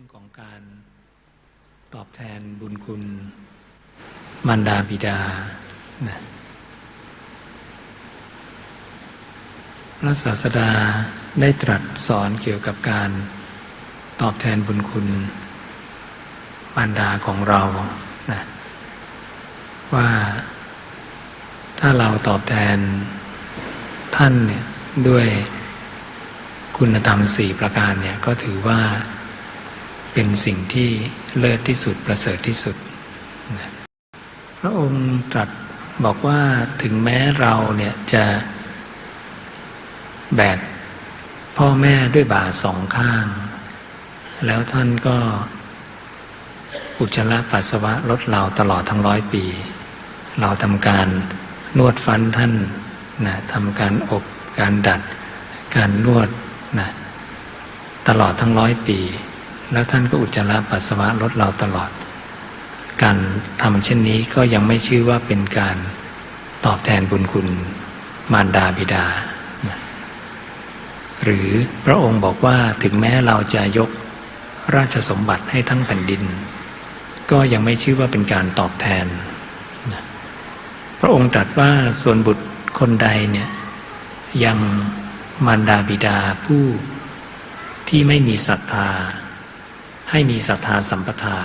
รื่องของการตอบแทนบุญคุณมารดาบิดานะพระศาสดาได้ตรัสสอนเกี่ยวกับการตอบแทนบุญคุณมารดาของเรานะว่าถ้าเราตอบแทนท่านเนี่ยด้วยคุณธรรมสี่ประการเนี่ยก็ถือว่า เป็นสิ่งที่เลิศที่สุดประเสริฐที่สุด พระองค์ตรัสบอกว่าถึงแม้เราเนี่ยจะแบกพ่อแม่ด้วยบ่าสองข้าง แล้วท่านก็อุจจาระปัสสาวะลดเราตลอดทั้งร้อยปี เราทำการนวดฟันท่านนะทำการอบการดัด การนวดนะตลอดทั้งร้อยปี แล้วท่านก็อุจจาระปัสสาวะลดเราตลอด การทำเช่นนี้ก็ยังไม่ชื่อว่าเป็นการตอบแทนบุญคุณมารดาบิดา หรือพระองค์บอกว่าถึงแม้เราจะยกราชสมบัติให้ทั้งแผ่นดิน ก็ยังไม่ชื่อว่าเป็นการตอบแทน พระองค์ตรัสว่าส่วนบุตรคนใดเนี่ยยังมารดาบิดาผู้ที่ไม่มีศรัทธา ให้มีศรัทธาสัมปทา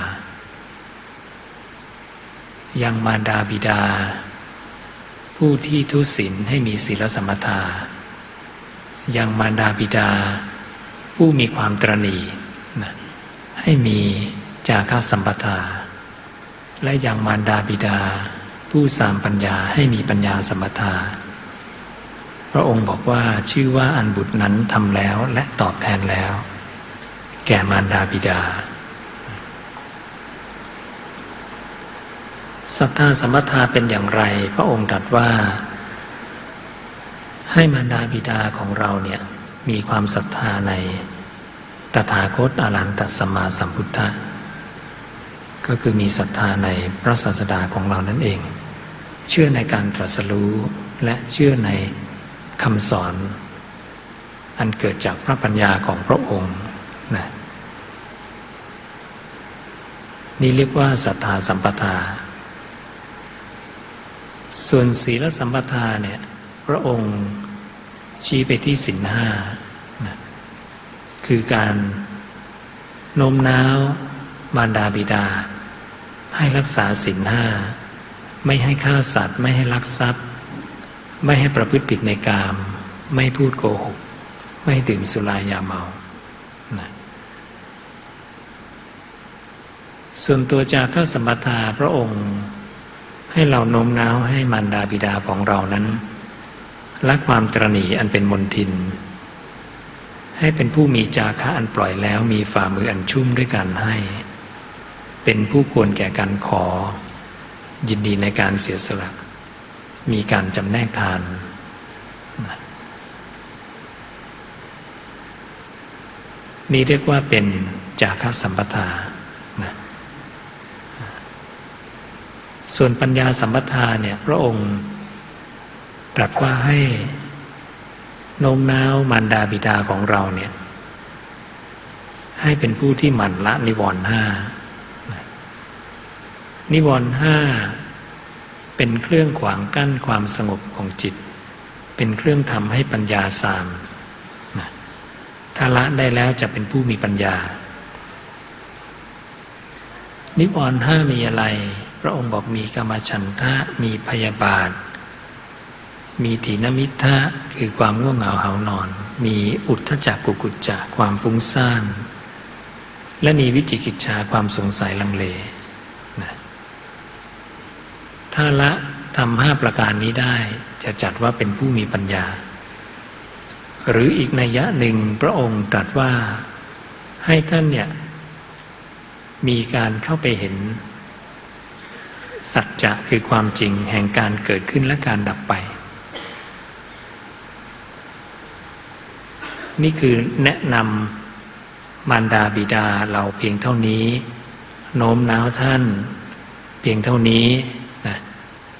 ยังมารดาบิดา ผู้ที่ทุศีลให้มีศีลสมปทายังมารดาบิดา ผู้มีความตรณีนะให้มีจาค่าสัมปทา และยังมารดาบิดา ผู้สามปัญญาให้มีปัญญาสัมปทาพระองค์บอกว่าชื่อว่าอันบุตรนั้นทำแล้วและตอบแทนแล้ว แก่มารดาบิดา ศรัทธาสมปทาเป็นอย่างไร พระองค์ตรัสว่า ให้มารดาบิดาของเราเนี่ยมีความศรัทธาในตถาคตอรันตสัมมาสัมพุทธะก็คือมีศรัทธาในพระศาสดาของเรานั่นเอง เชื่อในการตรัสรู้และเชื่อในคำสอน อันเกิดจากพระปัญญาของพระองค์นะ นี่เรียกว่าศรัทธาสัมปทา ส่วนศีลสัมปทาเนี่ยพระองค์ชี้ไปที่สินห้าคือการโน้มน้าวมารดาบิดา ให้รักษาสินห้าไม่ให้ฆ่าสัตว์ ไม่ให้ลักทรัพย์ ไม่ให้ประพฤติผิดในกาม ไม่พูดโกหก ไม่ดื่มสุรายาเมานะ ส่วนตัวจากค่าสมบัติพระองค์ ให้เราโน้มน้าวให้มารดาบิดาของเรานั้นละความตรณีอันเป็นมนทิน ให้เป็นผู้มีจาคะอันปล่อยแล้วมีฝ่ามืออันชุ่มด้วยการให้ เป็นผู้ควรแก่การขอ ยินดีในการเสียสละ มีการจำแนกทานนี่เรียกว่าเป็นจาคะสัมปทานะ ส่วนปัญญาสัมปทาเนี่ยพระองค์ตรัสว่าให้โน้มน้าวมารดาบิดาของเราเนี่ย ให้เป็นผู้ที่หมั่นละนิวรณ์ห้านิวรณ์ห้าเป็นเครื่องขวางกั้นความสงบของจิต เป็นเครื่องทำให้ปัญญาสามถ้าละได้แล้วจะเป็นผู้มีปัญญา นิวรณ์ห้ามีอะไร ระองค์บอกมีกรรมฉันทะมีพยาบาท มีถีนมิทะคือความง่วงเหงาเหานอน มีอุทธจักกุกุจจะความฟุ้งซ่าน และมีวิจิกิจชาความสงสัยลังเลนะถ้าละทำห้าประการนี้ได้จะจัดว่าเป็นผู้มีปัญญา หรืออีกนัยยะหนึ่งพระองค์ตรัสว่าให้ท่านเนี่ยมีการเข้าไปเห็น สัจจะคือความจริงแห่งการเกิดขึ้นและการดับไป นี่คือแนะนำมารดาบิดาเราเพียงเท่านี้ โน้มน้าวท่านเพียงเท่านี้นะ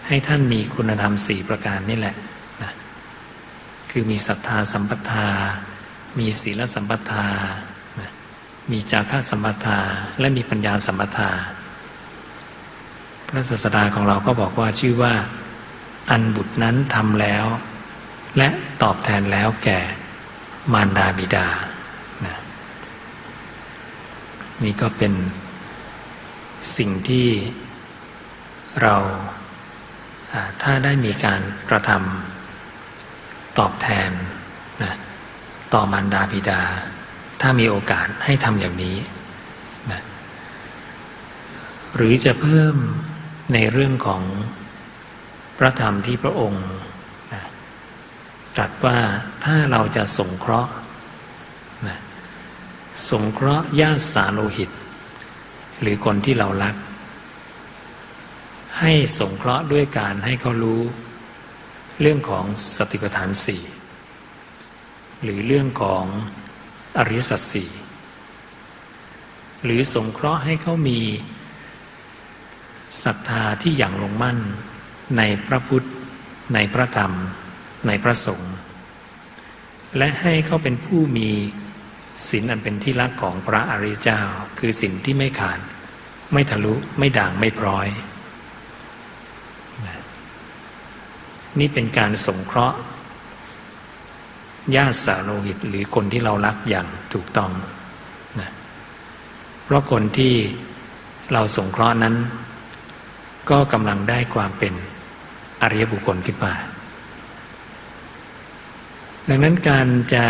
ให้ท่านมีคุณธรรมสี่ประการนี่แหละนะคือมีศรัทธาสัมปทา มีศีลสัมปทานะมีจาระสัมปทา และมีปัญญาสัมปทา พระศาสดาของเราก็บอกว่าชื่อว่า อันบุตรนั้นทำแล้ว และตอบแทนแล้วแก่มารดาบิดานะนี่ก็เป็นสิ่งที่เราถ้าได้มีการกระทำตอบแทนนะต่อมารดาบิดา ถ้ามีโอกาสให้ทำอย่างนี้นะหรือจะเพิ่ม ในเรื่องของพระธรรมที่พระองค์ตรัสว่าถ้าเราจะสงเคราะห์สงเคราะห์ญาติสาโลหิต หรือคนที่เรารัก ให้สงเคราะห์ด้วยการให้เขารู้ เรื่องของสติปัฏฐานสี่หรือเรื่องของอริยสัจสี่หรือสงเคราะห์ให้เขามี ศรัทธาที่อย่างลงมั่น ในพระพุทธ ในพระธรรม ในพระสงฆ์และให้เขาเป็นผู้มีศีลอันเป็นที่รักของพระอริยเจ้า คือศีลที่ไม่ขาด ไม่ทะลุไม่ด่างไม่พร้อย นี่เป็นการสงเคราะห์ญาติสาโลหิตหรือคนที่เรารักอย่างถูกต้องนะเพราะคนที่เราสงเคราะห์นั้น ก็กำลังได้ความเป็นอริยบุคคลขึ้นมา ดังนั้นการจะ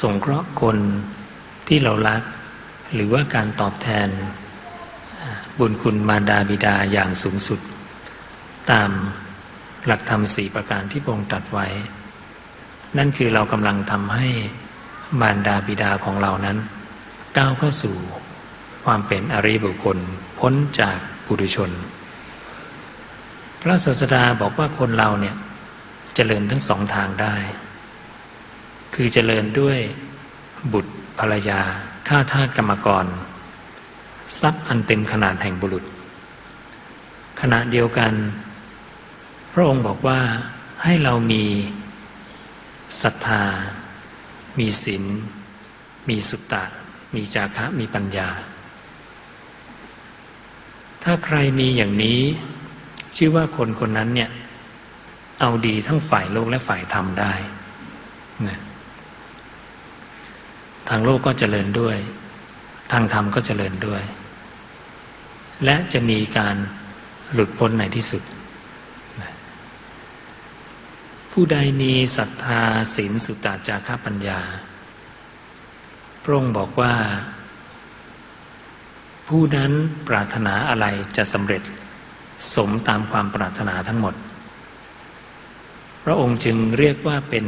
สงเคราะห์คนที่เรารัก หรือว่าการตอบแทน บุญคุณมารดาบิดาอย่างสูงสุด ตามหลักธรรมสี่ประการที่พระองค์ตรัสไว้ นั่นคือเรากำลังทำให้มารดาบิดาของเรานั้น ก้าวเข้าสู่ ความเป็นอริยบุคคล พ้นจากปุถุชน พระศาสดาบอกว่าคนเราเนี่ยจเจริญทั้งสองทางได้ คือเจริญด้วยบุตรภรรยาข้าทาสกรรมกร ทรัพย์อันเต็มขนาดแห่งบุรุษ ขณะเดียวกัน พระองค์บอกว่าให้เรามีศรัทธา มีศีล มีสุตตะ มีจาคะ มีปัญญา ถ้าใครมีอย่างนี้ ชื่อว่าคนคนนั้นเนี่ย เอาดีทั้งฝ่ายโลกและฝ่ายธรรมได้นะทางโลกก็เจริญด้วย ทางธรรมก็เจริญด้วย และจะมีการหลุดพ้นในที่สุด ผู้ใดมีศรัทธาศีลสุตตาจาระปัญญา พระองค์บอกว่า ผู้นั้นปรารถนาอะไรจะสำเร็จ สมตามความปรารถนาทั้งหมด พระองค์จึงเรียกว่าเป็น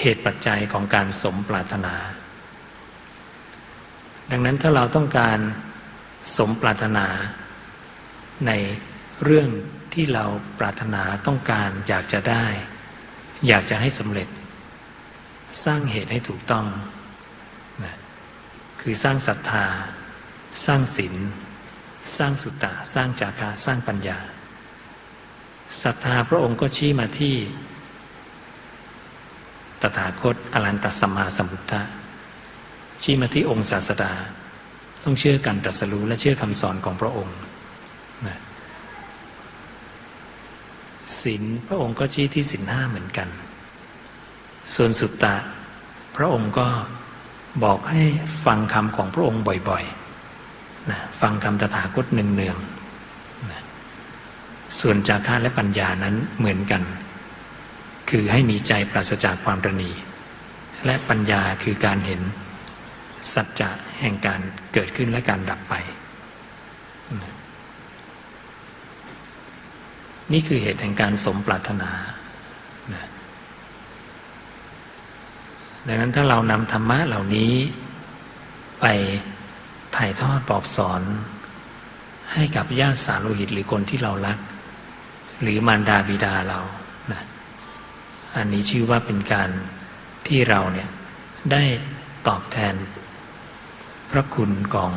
เหตุปัจจัยของการสมปรารถนา ดังนั้นถ้าเราต้องการสมปรารถนา ในเรื่องที่เราปรารถนาต้องการอยากจะได้ อยากจะให้สำเร็จ สร้างเหตุให้ถูกต้องนะคือสร้างศรัทธา สร้างศีลสร้างสุตตะสร้างจาระสร้างปัญญาศรัทธาพระองค์ก็ชี้มาที่ ตถาคตอรันตสัมมาสัมพุทธะชี้มาที่องค์ศาสดา ต้องเชื่อการตรัสรู้และเชื่อคำสอนของพระองค์ศีลพระองค์ก็ชี้ที่ศีลห้าเหมือนกัน ส่วนสุตตะ พระองค์ก็บอกให้ฟังคำของพระองค์บ่อยๆ ฟังคำตถาคตเนืองๆนะส่วนจาระและปัญญานั้นเหมือนกัน คือให้มีใจปราศจากความระนีและปัญญาคือการเห็น สัจจะแห่งการเกิดขึ้นและการดับไป นี่คือเหตุแห่งการสมปรารถนา ดังนั้นถ้าเรานำธรรมะเหล่านี้ไป ถ่ายทอดบอกสอน ให้กับญาติสาโลหิตหรือคนที่เรารัก หรือมารดาบิดาเรานะอันนี้ชื่อว่าเป็นการที่เราเนี่ยได้ตอบแทน พระคุณของ